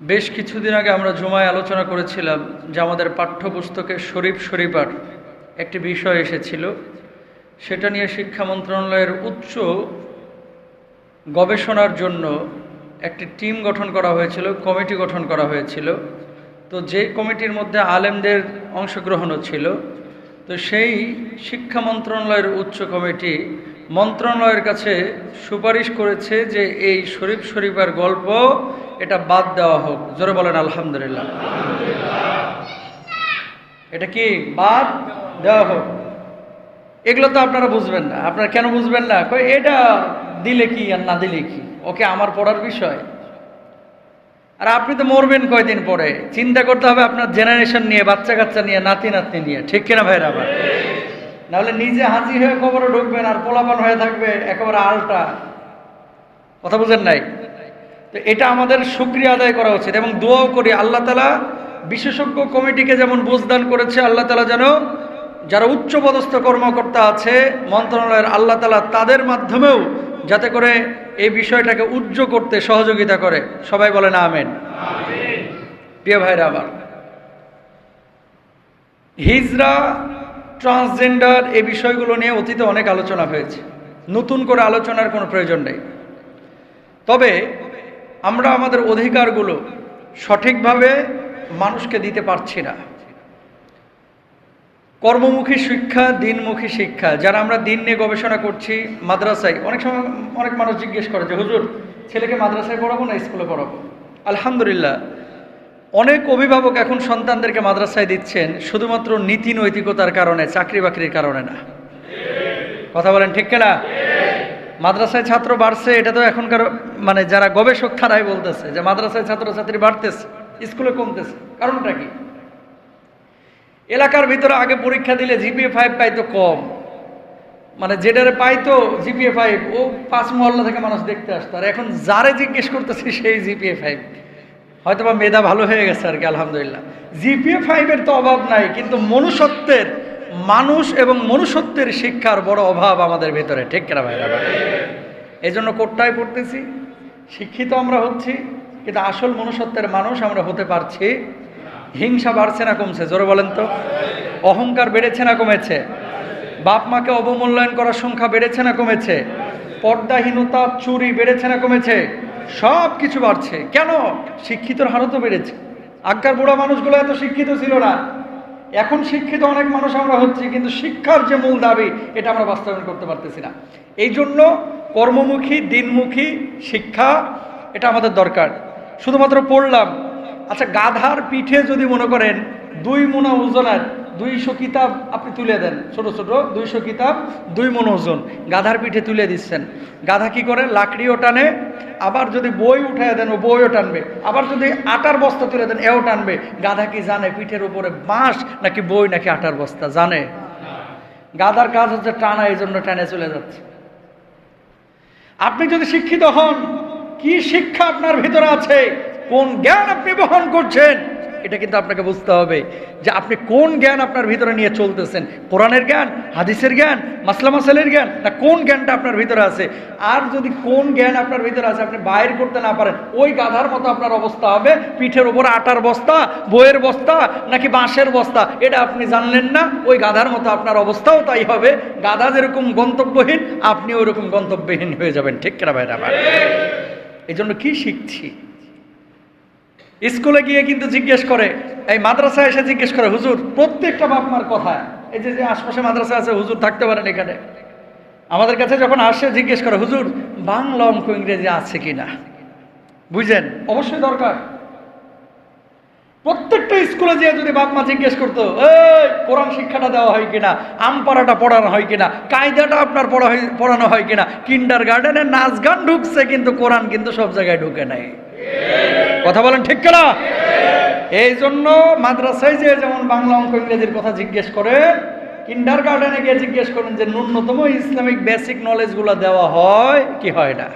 বেশ কিছুদিন আগে আমরা জুমায় আলোচনা করেছিলাম যে আমাদের পাঠ্যপুস্তকে শরীফ শরীফার একটি বিষয় এসেছিল। সেটা নিয়ে শিক্ষা মন্ত্রণালয়ের উচ্চ গবেষণার জন্য একটি টিম গঠন করা হয়েছিল, কমিটি গঠন করা হয়েছিল। তো যে কমিটির মধ্যে আলেমদের অংশগ্রহণও ছিল। তো সেই শিক্ষা মন্ত্রণালয়ের উচ্চ কমিটি মন্ত্রণালয়ের কাছে সুপারিশ করেছে যে এই শরীফ শরীফার গল্প এটা বাদ দেওয়া হোক। জোরে বলেন, আলহামদুলিল্লাহ। এটা কি বাদ দেওয়া হোক? এগুলো তো আপনারা বুঝবেন না। আপনারা কেন বুঝবেন না? এটা দিলে কি আর না দিলে কি? ওকে, আমার পড়ার বিষয়। আর আপনি তো মরবেন কয়দিন পরে। চিন্তা করতে হবে আপনার জেনারেশন নিয়ে বাচ্চা কাচ্চা নিয়ে নাতি নাতনি নিয়ে। ঠিক কিনা ভাইরা আবার? নাহলে নিজে হাজি হয়ে খবরে ঢুকবেন আর পোলাপান হয়ে থাকবে, একেবারে আলটা। কথা বুঝেন নাই? তো এটা আমাদের সুক্রিয়া আদায় করা উচিত এবং দোয়াও করি আল্লাহ তালা বিশেষজ্ঞ কমিটিকে যেমন বোঝদান করেছে আল্লাহ তালা যেন যারা উচ্চপদস্থ কর্মকর্তা আছে মন্ত্রণালয়ের আল্লাহ তালা তাদের মাধ্যমেও যাতে করে এই বিষয়টাকে উজ্জ্ব করতে সহযোগিতা করে। সবাই বলেন আমেন। প্রিয় ভাইরা আবার হিজরা ট্রান্সজেন্ডার এই বিষয়গুলো নিয়ে অতীতে অনেক আলোচনা হয়েছে। নতুন করে আলোচনার কোনো প্রয়োজন নেই। তবে আমরা আমাদের অধিকারগুলো সঠিকভাবে মানুষকে দিতে পারছি না। কর্মমুখী শিক্ষা, দিনমুখী শিক্ষা। যারা আমরা দিন নিয়ে গবেষণা করছি মাদ্রাসায়, অনেক সময় অনেক মানুষ জিজ্ঞেস করে যে, হুজুর, ছেলেকে মাদ্রাসায় পড়াবো না স্কুলে পড়াবো? আলহামদুলিল্লাহ, অনেক অভিভাবক এখন সন্তানদেরকে মাদ্রাসায় দিচ্ছেন শুধুমাত্র নীতি নৈতিকতার কারণে চাকরি বাকরির কারণে না। কথা বলেন ঠিক না মাদ্রাসায় ছাত্র বাড়ছে, এটা তো এখনকার মানে যারা গবেষক তারাই বলতেছে যে মাদ্রাসায় ছাত্রছাত্রী বাড়তেছে, স্কুলে কমতেছে। কারণটা কি? এলাকার ভিতরে আগে পরীক্ষা দিলে জিপিএ ফাইভ পাইতো কম। মানে যেটারে পাইতো জিপিএ ফাইভ, ও পাঁচ মহল্লা থেকে মানুষ দেখতে আসতো। আর এখন যারে জিজ্ঞেস করতেছে সেই জিপিএ ফাইভ। হয়তো বা মেধা ভালো হয়ে গেছে আর কি, আলহামদুলিল্লাহ। জিপিএ ফাইভের তো অভাব নাই, কিন্তু মনুষ্যত্বের মানুষ এবং মনুষ্যত্বের শিক্ষার বড় অভাব আমাদের ভেতরে, ঠিক কেনা ভাইরা এই জন্য কোটটায় পড়তেছি, শিক্ষিত আমরা হচ্ছি, কিন্তু আসল মনুষ্যত্বের মানুষ আমরা হতে পারছি, হিংসা বাড়ছে না কমছে, জোরে বলেন তো। অহংকার বেড়েছে না কমেছে? বাপ মাকে অবমূল্যায়ন করার সংখ্যা বেড়েছে না কমেছে? পর্দাহীনতা, চুরি বেড়েছে না কমেছে? সব কিছু বাড়ছে। কেন? শিক্ষিতর হারও তো বেড়েছে। আগকার বুড়া মানুষগুলো এত শিক্ষিত ছিল না। এখন শিক্ষিত অনেক মানুষ আমরা হচ্ছি, কিন্তু শিক্ষার যে মূল দাবি, এটা আমরা বাস্তবায়ন করতে পারতেছি না। এই জন্য কর্মমুখী, দিনমুখী শিক্ষা, এটা আমাদের দরকার। শুধুমাত্র পড়লাম। আচ্ছা গাধার পিঠে যদি মনে করেন, দুই মোনা ওজনের দুইশো কিতাব আপনি তুলে দেন, ছোট ছোট, দুইশো কিতাব, দুই মন ওজন গাধার পিঠে তুলে দিচ্ছেন। গাধা কি করে? লাকড়িও টানে, আবার যদি বই উঠায় দেন, ও বইও টানবে। আবার যদি আটার বস্তা তুলে দেন, এও টানবে। গাধা কি জানে পিঠের উপরে বাঁশ নাকি বই নাকি আটার বস্তা? জানে? গাধার কাজ হচ্ছে টানা এই জন্য টানে চলে যাচ্ছে। আপনি যদি শিক্ষিত হন, কি শিক্ষা আপনার ভিতরে আছে? কোন জ্ঞান আপনি বহন করছেন? এটা কিন্তু আপনাকে বুঝতে হবে যে আপনি কোন জ্ঞান আপনার ভিতরে নিয়ে চলতেছেন? কোরআনের জ্ঞান হাদিসের জ্ঞান মাসলা মাসালের জ্ঞান? না কোন জ্ঞানটা আপনার ভিতরে আছে? আর যদি কোন জ্ঞান আপনার ভিতরে আছে আপনি বাইর করতে না পারেন ওই গাধার মতো আপনার অবস্থা হবে পিঠের উপর আটার বস্তা বইয়ের বস্তা নাকি বাঁশের বস্তা? এটা আপনি জানলেন না ওই গাধার মতো আপনার অবস্থাও তাই হবে। গাধা যেরকম গন্তব্যহীন আপনি ওইরকম গন্তব্যহীন হয়ে যাবেন। ঠিক কেনা ভাইরা আমার? এই জন্য কি শিখছি? স্কুলে গিয়ে কিন্তু জিজ্ঞেস করে, এই মাদ্রাসায় এসে জিজ্ঞেস করে, হুজুর, প্রত্যেকটা বাপ মার কথা এই যে যে আশপাশে মাদ্রাসা আছে, হুজুর থাকতে পারেন এখানে? আমাদের কাছে যখন আসে, জিজ্ঞেস করে, হুজুর, বাংলা অঙ্ক ইংরেজি আছে কি না বুঝলেন অবশ্যই দরকার। প্রত্যেকটা স্কুলে যেয়ে যদি বাপ মা জিজ্ঞেস করতো, এই, কোরআন শিক্ষাটা দেওয়া হয় কিনা? আমপাড়াটা পড়ানো হয় কিনা? কায়দাটা আপনার পড়া হয়, পড়ানো হয় কিনা? কিন্ডার গার্ডেনে নাচ গান ঢুকছে, কিন্তু কোরআন কিন্তু সব জায়গায় ঢুকে নাই। কথা বলেন ঠিক কেনা? এই জন্য মাদ্রাসায় যে যেমন বাংলা অঙ্ক ইংরেজির কথা জিজ্ঞেস করে কিন্ডার গার্ডেনে গিয়ে জিজ্ঞেস করেন যে ন্যূনতম ইসলামিক বেসিক নলেজগুলো দেওয়া হয় কি হয় না?